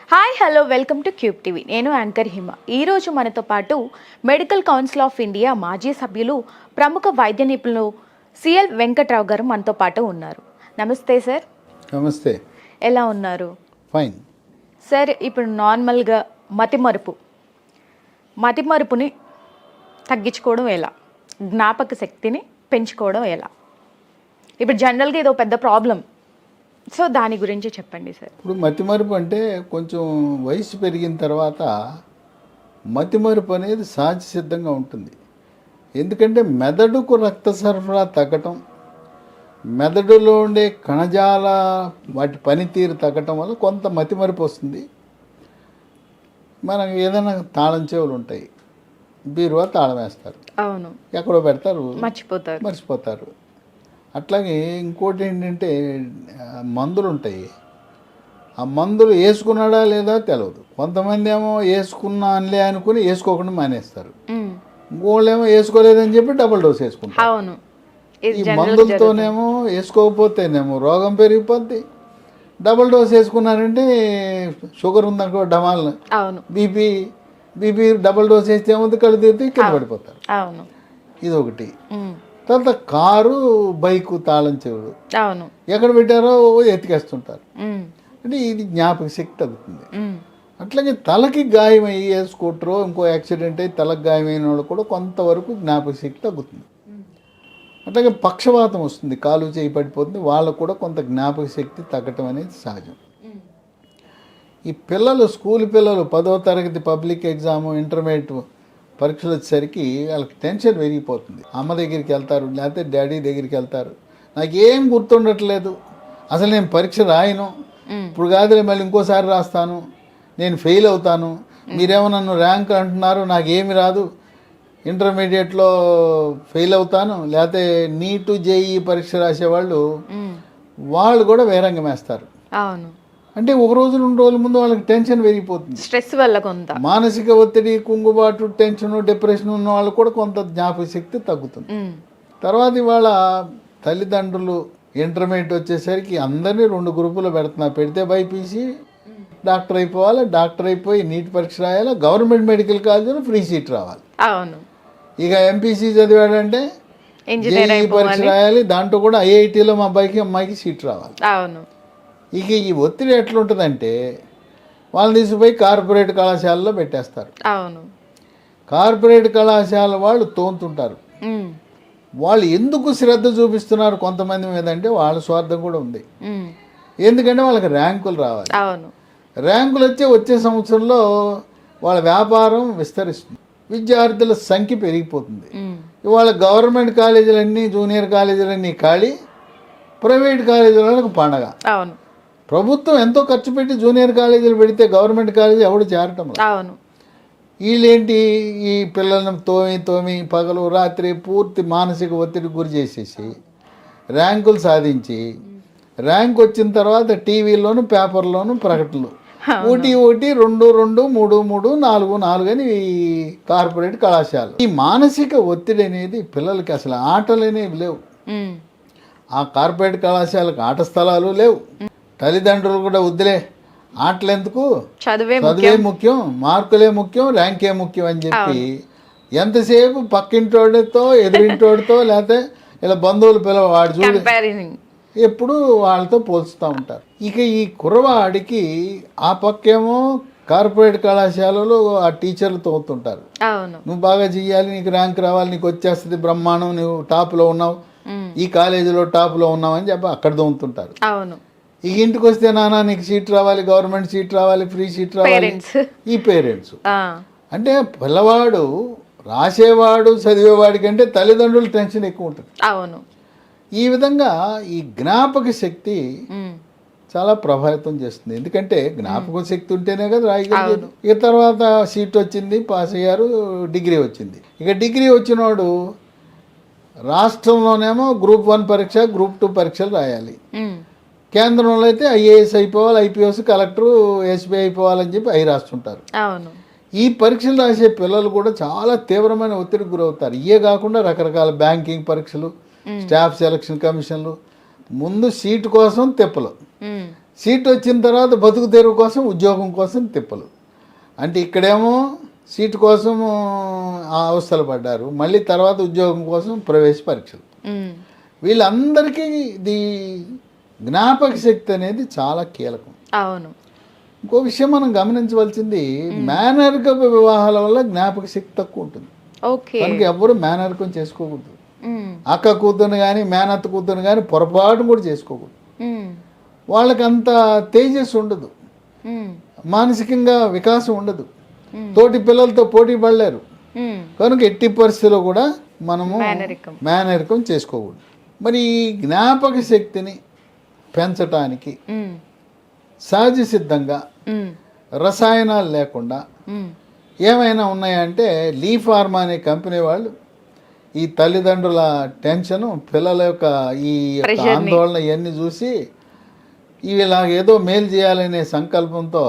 Hi hello welcome to Cube TV. నేను anchor Hima. ఈరోజు మనతో పాటు మెడికల్ కౌన్సిల్ ఆఫ్ ఇండియా మాజీ సభ్యులు ప్రముఖ వైద్య నిపుణులు సిఎల్ వెంకట్రావు గారు మనతో పాటు ఉన్నారు. నమస్తే సార్. నమస్తే. ఎలా ఉన్నారు? ఫైన్ సార్ ఇప్పుడు నార్మల్గా మతిమరుపు మతిమరుపుని తగ్గించుకోవడం ఎలా? జ్ఞాపక శక్తిని పెంచుకోవడం ఎలా? ఇప్పుడు జనరల్గా ఇది పెద్ద ప్రాబ్లం సో దాని గురించి చెప్పండి సార్. ఇప్పుడు మతిమరుపు అంటే కొంచెం వయసు పెరిగిన తర్వాత మతిమరుపు అనేది సహజ సిద్ధంగా ఉంటుంది. ఎందుకంటే మెదడుకు రక్త సరఫరా తగ్గటం మెదడులో ఉండే కణజాల వాటి పనితీరు తగ్గటం వల్ల కొంత మతిమరుపు వస్తుంది. మనకు ఏదైనా తాళం చెవులు ఉంటాయి బీరువా తాళం వేస్తారు. అవును. ఎక్కడో పెడతారు. మర్చిపోతారు. మర్చిపోతారు. అట్లాగే ఇంకోటి ఏంటంటే మందులు ఉంటాయి ఆ మందులు వేసుకున్నాడా లేదా తెలియదు కొంతమంది ఏమో వేసుకున్నానులే అనుకుని వేసుకోకుండా మానేస్తారు. ఇంకోళ్ళు ఏమో వేసుకోలేదని చెప్పి డబుల్ డోస్ వేసుకుంటారు. అవును. ఈ మందులతోనేమో వేసుకోకపోతేనేమో రోగం పెరిగిపోద్ది. డబుల్ డోస్ వేసుకున్నారంటే షుగర్ ఉందనుకో డమాల్ బీపీ బీపీ డబుల్ డోస్ వేస్తే ఏముంది? కళ్ళు తీరితే కింద పడిపోతారు. ఇది ఒకటి. తర్వాత కారు బైకు తాళం చెవుడు అవును. ఎక్కడ పెట్టారో ఎతికేస్తుంటారు. అంటే ఇది జ్ఞాపక శక్తి తగ్గుతుంది. అట్లాగే తలకి గాయం అయ్యి స్కూటరో ఇంకో యాక్సిడెంట్ అయ్యి తలకు గాయమైన వాళ్ళు కూడా కొంతవరకు జ్ఞాపక శక్తి తగ్గుతుంది. అట్లాగే పక్షవాతం వస్తుంది. కాలు చేయి పడిపోతుంది. వాళ్ళకు కూడా కొంత జ్ఞాపక శక్తి తగ్గటం అనేది సహజం. ఈ పిల్లలు స్కూల్ పిల్లలు పదో తరగతి పబ్లిక్ ఎగ్జామ్ ఇంటర్మీడియట్ పరీక్షలు వచ్చేసరికి వాళ్ళకి టెన్షన్ పెరిగిపోతుంది. అమ్మ దగ్గరికి వెళ్తారు లేకపోతే డాడీ దగ్గరికి వెళ్తారు. నాకేం గుర్తుండట్లేదు. అసలు నేను పరీక్ష రాయను. ఇప్పుడు కాదులే మళ్ళీ ఇంకోసారి రాస్తాను. నేను ఫెయిల్ అవుతాను. మీరేమో నన్ను ర్యాంక్ అంటున్నారు నాకేమి రాదు. ఇంటర్మీడియట్లో ఫెయిల్ అవుతాను. లేకపోతే నీటు జేఈ పరీక్ష రాసేవాళ్ళు. వాళ్ళు కూడా వేరంగం వేస్తారు అవును. అంటే ఒక రోజు రెండు రోజుల ముందు వాళ్ళకి టెన్షన్ పెరిగిపోతుంది. స్ట్రెస్ వల్ల కొంత. మానసిక ఒత్తిడి కుంగుబాటు టెన్షన్ డిప్రెషన్ ఉన్న వాళ్ళు కూడా కొంత జ్ఞాపక శక్తి తగ్గుతుంది. తర్వాత ఇవాళ తల్లిదండ్రులు ఇంటర్మీడియట్ వచ్చేసరికి అందరినీ రెండు గ్రూపులు పెడుతున్నారు పెడితే బైపీసీ డాక్టర్ అయిపోవాలి డాక్టర్ అయిపోయి నీట్ పరీక్ష రాయాలి గవర్నమెంట్ మెడికల్ కాలేజీలో ఫ్రీ సీట్ రావాలి. అవును. ఇక ఎంపీసీ చదివాడంటే ఇంజనీర్ జేఈ పరీక్ష రాయాలి దాంట్లో కూడా ఐఐటీలో మా అబ్బాయికి అమ్మాయికి సీట్ రావాలి. అవును. ఇక ఈ ఒత్తిడి ఎట్లుంటుందంటే వాళ్ళని తీసుకుపోయి కార్పొరేట్ కళాశాలలో పెట్టేస్తారు. అవును. కార్పొరేట్ కళాశాల వాళ్ళు తోముతుంటారు ఉమ్. వాళ్ళు ఎందుకు శ్రద్ధ చూపిస్తున్నారు కొంతమంది మీద అంటే వాళ్ళ స్వార్థం కూడా ఉంది. ఎందుకంటే వాళ్ళకి ర్యాంకులు రావాలి. అవును. ర్యాంకులు వచ్చే వచ్చే సంవత్సరంలో వాళ్ళ వ్యాపారం విస్తరిస్తుంది. విద్యార్థుల సంఖ్య పెరిగిపోతుంది. ఇవాళ గవర్నమెంట్ కాలేజీలన్నీ జూనియర్ కాలేజీలన్నీ ఖాళీ ప్రైవేట్ కాలేజీలకు పండగ. అవును. ప్రభుత్వం ఎంతో ఖర్చు పెట్టి జూనియర్ కాలేజీలు పెడితే గవర్నమెంట్ కాలేజీ ఎవడు చేరటం. అవును. వీళ్ళేంటి? ఈ పిల్లల్ని తోమి తోమి పగలు రాత్రి పూర్తి మానసిక ఒత్తిడి గురి చేసేసి ర్యాంకులు సాధించి ర్యాంక్ వచ్చిన తర్వాత టీవీలోను పేపర్లోను ప్రకటనలు. ఒకటి ఒకటి రెండు రెండు మూడు మూడు నాలుగు నాలుగు అని ఈ కార్పొరేట్ కళాశాల. ఈ మానసిక ఒత్తిడి అనేది పిల్లలకి అసలు ఆటలు అనేవి లేవు. ఆ కార్పొరేట్ కళాశాలకు ఆట స్థలాలు లేవు. తల్లిదండ్రులు కూడా వద్దులే. ఆటలు ఎందుకు? చదివే చదువే ముఖ్యం. మార్కులే ముఖ్యం ర్యాంకే ముఖ్యం అని చెప్పి ఎంతసేపు పక్కింటోడితో ఎదురింటోడితో లేకపోతే ఇలా బంధువులు పిలవ వాడు చూడు. ఎప్పుడు వాళ్ళతో పోల్చుతూ ఉంటారు. ఇక ఈ కుర్రవాడికి ఆ పక్కేమో కార్పొరేట్ కళాశాలలో ఆ టీచర్లు అవును. నువ్వు బాగా చెయ్యాలి నీకు ర్యాంక్ రావాలి నీకు వచ్చేస్తుంది బ్రహ్మాండం నువ్వు టాప్లో ఉన్నావు. ఈ కాలేజీలో టాప్లో ఉన్నావు అని చెప్పి అక్కడ దొంగతుంటారు ఇక ఇంటికి వస్తే నాన్న నీకు సీట్ రావాలి గవర్నమెంట్ సీట్ రావాలి ఫ్రీ సీట్ రావాలి. ఈ పేరెంట్స్. అంటే పిల్లవాడు రాసేవాడు చదివేవాడి కంటే తల్లిదండ్రుల టెన్షన్ ఎక్కువ ఉంటుంది. అవును. ఈ విధంగా ఈ జ్ఞాపక శక్తి. చాలా ప్రభావితం చేస్తుంది. ఎందుకంటే జ్ఞాపక శక్తి ఉంటేనే కదా రాయగలిగేది. ఇక తర్వాత సీట్ వచ్చింది పాస్ అయ్యారు డిగ్రీ వచ్చింది. ఇక డిగ్రీ వచ్చినోడు రాష్ట్రంలోనేమో గ్రూప్ వన్ పరీక్ష గ్రూప్ టూ పరీక్షలు రాయాలి. కేంద్రంలో అయితే ఐఏఎస్ అయిపోవాలి ఐపీఎస్ కలెక్టర్ ఎస్బీ అయిపోవాలని చెప్పి అవి రాస్తుంటారు. అవును. ఈ పరీక్షలు రాసే పిల్లలు కూడా చాలా తీవ్రమైన ఒత్తిడికి గురవుతారు. ఇవే కాకుండా రకరకాల బ్యాంకింగ్ పరీక్షలు స్టాఫ్ సెలక్షన్ కమిషన్లు ముందు సీటు కోసం తిప్పలు. సీట్ వచ్చిన తర్వాత బతుకు తెరువు కోసం ఉద్యోగం కోసం తిప్పలు. అంటే ఇక్కడేమో సీటు కోసం అవస్థలు పడ్డారు. మళ్ళీ తర్వాత ఉద్యోగం కోసం ప్రవేశ పరీక్షలు. వీళ్ళందరికీ ఇది జ్ఞాపక శక్తి అనేది చాలా కీలకం. అవును. ఇంకో విషయం మనం గమనించవలసింది మేనరిక వివాహాల వల్ల జ్ఞాపక శక్తి తక్కువ ఉంటుంది. ఓకే. కనుక ఎవ్వరు మేనరికం చేసుకోకూడదు. అక్క కూతురు కానీ మేనత్త కూతురు కానీ పొరపాటు కూడా చేసుకోకూడదు. వాళ్ళకి అంత తేజస్సు ఉండదు. మానసికంగా వికాసం ఉండదు. తోటి పిల్లలతో పోటీ పడలేరు. కనుక ఎట్టి పరిస్థితుల్లో కూడా మనము మేనరికం. మేనరికం చేసుకోకూడదు. మరి ఈ జ్ఞాపక శక్తిని పెంచటానికి సహజ సిద్ధంగా రసాయనాలు లేకుండా ఏమైనా ఉన్నాయంటే లీ ఫార్మా అనే కంపెనీ వాళ్ళు ఈ తల్లిదండ్రుల టెన్షన్ పిల్లల యొక్క ఈ. ఆందోళన ఇవన్నీ చూసి ఇవి ఇలా ఏదో మేలు చేయాలనే సంకల్పంతో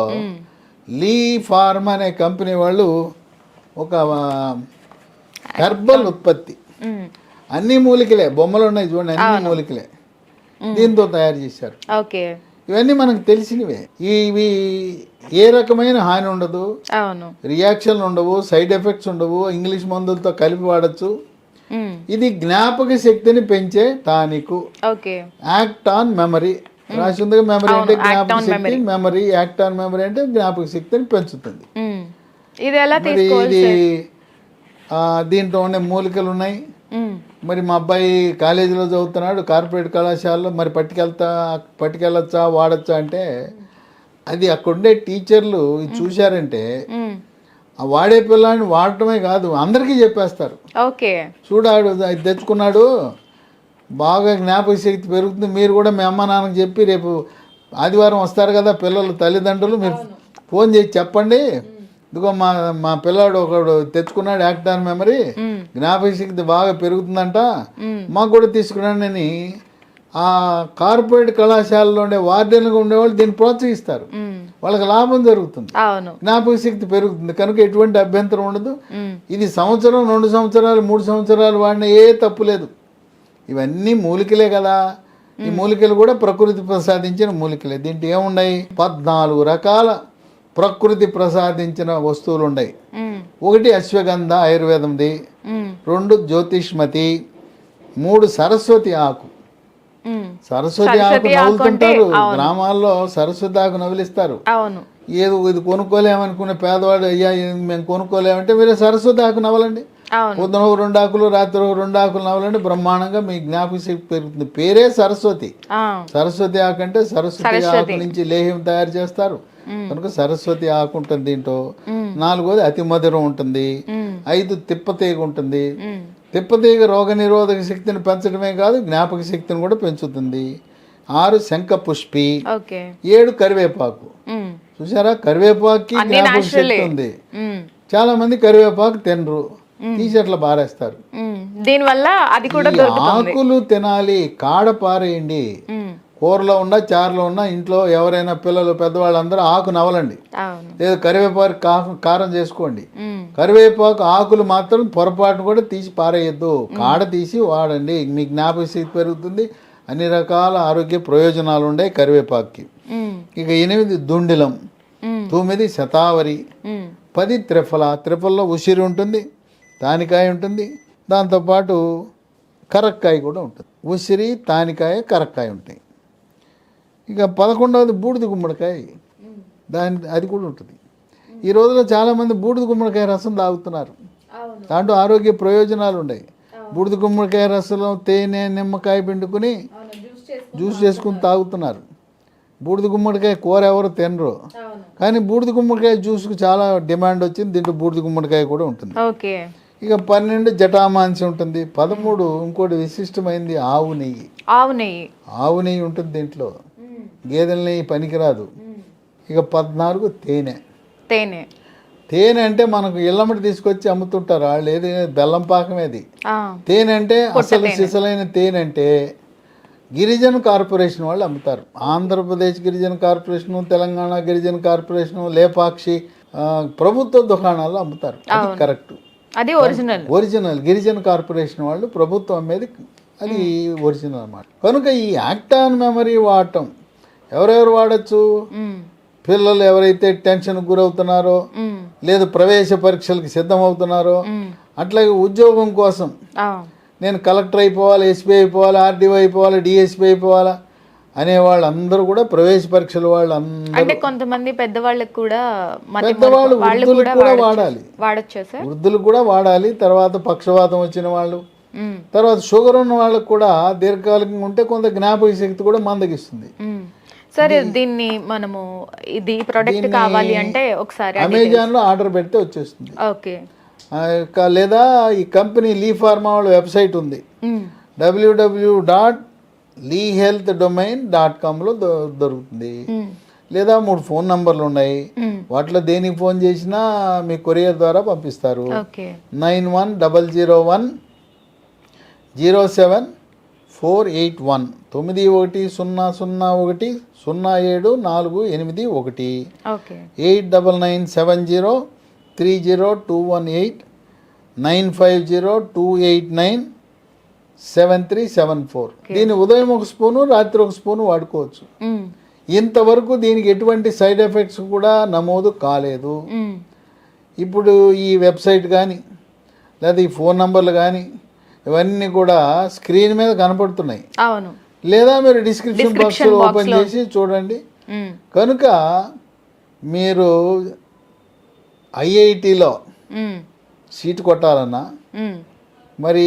లీ ఫార్మ్ అనే కంపెనీ వాళ్ళు ఒక హెర్బల్ ఉత్పత్తి. అన్ని మూలికలే బొమ్మలు ఉన్నాయి చూడండి అన్ని మూలికలే. దీంతో తయారు చేశారు. ఓకే. ఇవన్నీ మనకు తెలిసినవే. ఇవి ఏ రకమైన హాని ఉండదు. అవును. రియాక్షన్లు ఉండవు సైడ్ ఎఫెక్ట్స్ ఉండవు ఇంగ్లీష్ మందులతో కలిపి వాడచ్చు. ఇది జ్ఞాపక శక్తిని పెంచే టానిక్. Act on memory. రాసి ఉంది మెమరీ అంటే జ్ఞాపక శక్తి మెమరీ. యాక్ట్ ఆన్ మెమరీ అంటే జ్ఞాపక శక్తిని పెంచుతుంది. ఇది దీంట్లో ఉండే మూలికలు ఉన్నాయి. మరి మా అబ్బాయి కాలేజీలో చదువుతున్నాడు కార్పొరేట్ కళాశాలలో మరి పట్టుకెళ్తా పట్టుకెళ్ళొచ్చా వాడచ్చా అంటే అది అక్కడుండే టీచర్లు చూశారంటే ఆ వాడే పిల్లాడిని వాడటమే కాదు అందరికీ చెప్పేస్తారు. ఓకే. చూడాడు అది తెచ్చుకున్నాడు బాగా జ్ఞాపక శక్తి పెరుగుతుంది మీరు కూడా మీ అమ్మ నాన్నకి చెప్పి రేపు ఆదివారం వస్తారు కదా పిల్లలు తల్లిదండ్రులు మీరు ఫోన్ చేసి చెప్పండి. ఇదిగో మా మా పిల్లాడు ఒకడు తెచ్చుకున్నాడు యాక్టాన్ మెమరీ. ఉమ్, జ్ఞాపక శక్తి బాగా పెరుగుతుందంట. మాకు కూడా తీసుకురండి అని ఆ కార్పొరేట్ కళాశాలలో ఉండే వార్డెన్గా ఉండేవాళ్ళు దీన్ని ప్రోత్సహిస్తారు. వాళ్ళకి లాభం జరుగుతుంది. జ్ఞాపక శక్తి పెరుగుతుంది. కనుక ఎటువంటి అభ్యంతరం ఉండదు. ఇది సంవత్సరం రెండు సంవత్సరాలు మూడు సంవత్సరాలు వాడిన ఏ తప్పు లేదు. ఇవన్నీ మూలికలే కదా. ఈ మూలికలు కూడా ప్రకృతి ప్రసాదించిన మూలికలే. దీంట్లో ఏమున్నాయి? పద్నాలుగు రకాల ప్రకృతి ప్రసాదించిన వస్తువులు ఉన్నాయి ఒకటి అశ్వగంధ ఆయుర్వేదంది. రెండు జ్యోతిష్మతి. మూడు సరస్వతి ఆకు. సరస్వతి ఆకు అవును. గ్రామాల్లో సరస్వతి ఆకు నవ్వులిస్తారు. ఏదో ఇది కొనుక్కోలేమనుకునే పేదవాడు అయ్యా మేము కొనుక్కోలేమంటే మీరు సరస్వతి ఆకు నవ్వాలండి. పొద్దున ఒక రెండు ఆకులు రాత్రి ఒక రెండు ఆకులు నవ్వాలంటే బ్రహ్మాండంగా మీ జ్ఞాపక శక్తి పెరుగుతుంది. పేరే సరస్వతి. సరస్వతి ఆకు అంటే సరస్వతి ఆకు నుంచి లేహ్యం తయారు చేస్తారు. కనుక సరస్వతి ఆకు ఉంటుంది దీంట్లో. నాలుగోది అతి మధురం ఉంటుంది. ఐదు తిప్పతీగ ఉంటుంది. తిప్పతీగ రోగ నిరోధక శక్తిని పెంచడమే కాదు జ్ఞాపక శక్తిని కూడా పెంచుతుంది. ఆరు శంఖ పుష్పి. ఏడు కరివేపాకు. చూసారా? కరివేపాకుకి అన్నీ జ్ఞాపక శక్తి. ఉంది. చాలా మంది కరివేపాకు తినరు. టీషర్ట్లు బారేస్తారు. దీనివల్ల అది కూడా ఆకులు తినాలి కాడ పారేయండి. కూరలో ఉన్నా చారులో ఉన్నా ఇంట్లో ఎవరైనా పిల్లలు పెద్దవాళ్ళందరూ ఆకు నవలండి లేదా కరివేపాకు కారం చేసుకోండి. కరివేపాకు ఆకులు మాత్రం పొరపాటు కూడా తీసి పారేయద్దు. కాడ తీసి వాడండి. మీ జ్ఞాపక శక్తి పెరుగుతుంది. అన్ని రకాల ఆరోగ్య ప్రయోజనాలు ఉన్నాయి కరివేపాకుకి. ఇక ఎనిమిది దుండిలం. తొమ్మిది శతావరి. పది త్రిఫల. త్రిఫల్లో ఉసిరి ఉంటుంది. తానికాయ ఉంటుంది దాంతోపాటు కరక్కాయ కూడా ఉంటుంది. ఉసిరి తానికాయ కరక్కాయ ఉంటాయి. ఇక పదకొండవది బూడిద గుమ్మడికాయ. దాని అది కూడా ఉంటుంది. ఈ రోజుల్లో చాలామంది బూడిద గుమ్మడికాయ రసం తాగుతున్నారు. దాంట్లో ఆరోగ్య ప్రయోజనాలు ఉన్నాయి. బూడిద గుమ్మడికాయ రసంలో తేనె నిమ్మకాయ పిండుకుని జ్యూస్ చేసుకుని తాగుతున్నారు. బూడిద గుమ్మడికాయ కూర ఎవరు తినరు. కానీ బూడిద గుమ్మడికాయ జ్యూస్కి చాలా డిమాండ్ వచ్చింది దీంట్లో బూడిద గుమ్మడికాయ కూడా ఉంటుంది. ఓకే. ఇక పన్నెండు జటామాంసి ఉంటుంది. పదమూడు ఇంకోటి విశిష్టమైంది ఆవు నెయ్యి. ఆవు నెయ్యి. ఆవు నెయ్యి ఉంటుంది దీంట్లో. గేదెల నెయ్యి పనికిరాదు. ఇక పద్నాలుగు తేనె. తేనె. తేనె అంటే మనకు ఇళ్ళమ్మటి తీసుకొచ్చి అమ్ముతుంటారు. వాళ్ళు ఏది? బెల్లం పాకమేది తేనె అంటే అసలు సిసలైన తేనె అంటే గిరిజన కార్పొరేషన్ వాళ్ళు అమ్ముతారు. ఆంధ్రప్రదేశ్ గిరిజన కార్పొరేషను తెలంగాణ గిరిజన కార్పొరేషను లేపాక్షి ప్రభుత్వ దుకాణాల్లో అమ్ముతారు. కరెక్ట్. అది ఒరిజినల్ ఒరిజినల్ గిరిజన కార్పొరేషన్ వాళ్ళు ప్రభుత్వం అమ్మేది అది ఒరిజినల్ అన్నమాట కనుక ఈ యాక్టాన్ మెమరీ వాడటం ఎవరెవరు వాడచ్చు. పిల్లలు ఎవరైతే టెన్షన్ గురవుతున్నారో. లేదు ప్రవేశ పరీక్షలకు సిద్ధమవుతున్నారో. అట్లాగే ఉద్యోగం కోసం. నేను కలెక్టర్ అయిపోవాలి ఎస్పీ అయిపోవాలి ఆర్డీఓ అయిపోవాలి డిఎస్పీ అయిపోవాలా అనే వాళ్ళందరూ కూడా ప్రవేశ పరీక్షలు వాళ్ళు అంటే కొంతమంది పెద్దవాళ్ళకి కూడా పెద్దవాళ్ళు వృద్ధులకు కూడా వాడాలి. వాడొచ్చా వృద్ధులు కూడా వాడాలి తర్వాత పక్షవాతం వచ్చిన వాళ్ళు. తర్వాత షుగర్ ఉన్న వాళ్ళకు కూడా దీర్ఘకాలికంగా ఉంటే కొంత జ్ఞాపక శక్తి కూడా మందగిస్తుంది. సార్ దీన్ని మనము ఇది ప్రొడక్ట్ కావాలి అంటే ఒకసారి అమెజాన్లో ఆర్డర్ పెడితే వచ్చేస్తుంది. ఓకే. లేదా ఈ కంపెనీ లీ ఫార్మా వాళ్ళ వెబ్సైట్ ఉంది. WW dot Lee Health Domain dot కామ్లో దొరుకుతుంది. లేదా మూడు ఫోన్ నంబర్లు ఉన్నాయి. వాటిలో దేనికి ఫోన్ చేసినా మీ కొరియర్ ద్వారా పంపిస్తారు. Nine one double zero one zero seven four eight one తొమ్మిది ఒకటి సున్నా సున్నా ఒకటి సున్నా ఏడు నాలుగు ఎనిమిది ఒకటి. Eight double nine seven zero three zero two one eight nine five zero two eight nine seven three seven four దీన్ని ఉదయం ఒక స్పూను రాత్రి ఒక స్పూను వాడుకోవచ్చు. ఇంతవరకు దీనికి ఎటువంటి సైడ్ ఎఫెక్ట్స్ కూడా నమోదు కాలేదు. ఇప్పుడు ఈ వెబ్సైట్ కానీ లేదా ఈ ఫోన్ నంబర్లు కానీ ఇవన్నీ కూడా స్క్రీన్ మీద కనపడుతున్నాయి అవును లేదా మీరు డిస్క్రిప్షన్ బాక్స్ ఓపెన్. చేసి చూడండి. కనుక మీరు ఐఐటిలో. సీట్ కొట్టాలన్నా. మరి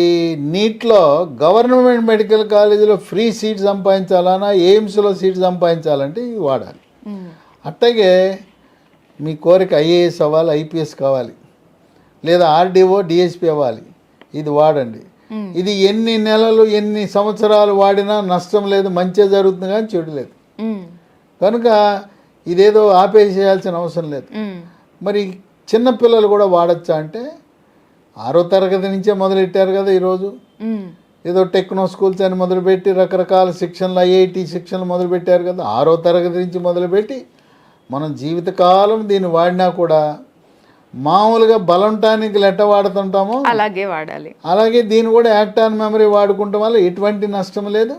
నీట్లో గవర్నమెంట్ మెడికల్ కాలేజీలో ఫ్రీ సీట్ సంపాదించాలన్నా ఎయిమ్స్లో సీట్ సంపాదించాలంటే ఇవి వాడాలి మ్మ్. అట్లాగే మీ కోరిక ఐఏఎస్ అవ్వాలి ఐపీఎస్ కావాలి లేదా ఆర్డీఓ డిఎస్పి అవ్వాలి ఇది వాడండి. ఇది ఎన్ని నెలలు ఎన్ని సంవత్సరాలు వాడినా నష్టం లేదు మంచి జరుగుతుంది కానీ చెడు లేదు. కనుక ఇదేదో ఆపేసేయాల్సిన అవసరం లేదు. మరి చిన్నపిల్లలు కూడా వాడచ్చా అంటే ఆరో తరగతి నుంచే మొదలెట్టారు కదా ఈరోజు. ఏదో టెక్నో స్కూల్స్ అని మొదలుపెట్టి రకరకాల శిక్షణలు ఐఐటి శిక్షణలు మొదలుపెట్టారు కదా. ఆరో తరగతి నుంచి మొదలుపెట్టి మనం జీవితకాలం దీన్ని వాడినా కూడా మామూలుగా బలం టానిక్లు ఎట్ట వాడుతుంటామో? అలాగే వాడాలి. అలాగే దీన్ని కూడా యాక్టాన్ మెమరీ వాడుకుంటాం వల్ల ఎటువంటి నష్టం లేదు.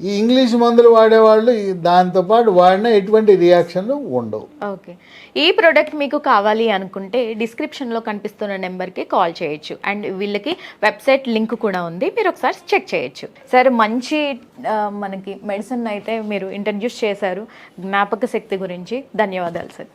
ఈ ఇంగ్లీష్ మందులు వాడేవాళ్ళు దాంతోపాటు వాడిన ఎటువంటి రియాక్షన్లు ఉండవు. ఓకే. ఈ ప్రోడక్ట్ మీకు కావాలి అనుకుంటే డిస్క్రిప్షన్లో కనిపిస్తున్న నెంబర్కి కాల్ చేయొచ్చు. అండ్ వీళ్ళకి వెబ్సైట్ లింక్ కూడా ఉంది. మీరు ఒకసారి చెక్ చేయొచ్చు. సార్ మంచి మనకి మెడిసిన్ అయితే మీరు ఇంట్రడ్యూస్ చేశారు. జ్ఞాపక శక్తి గురించి. ధన్యవాదాలు సార్.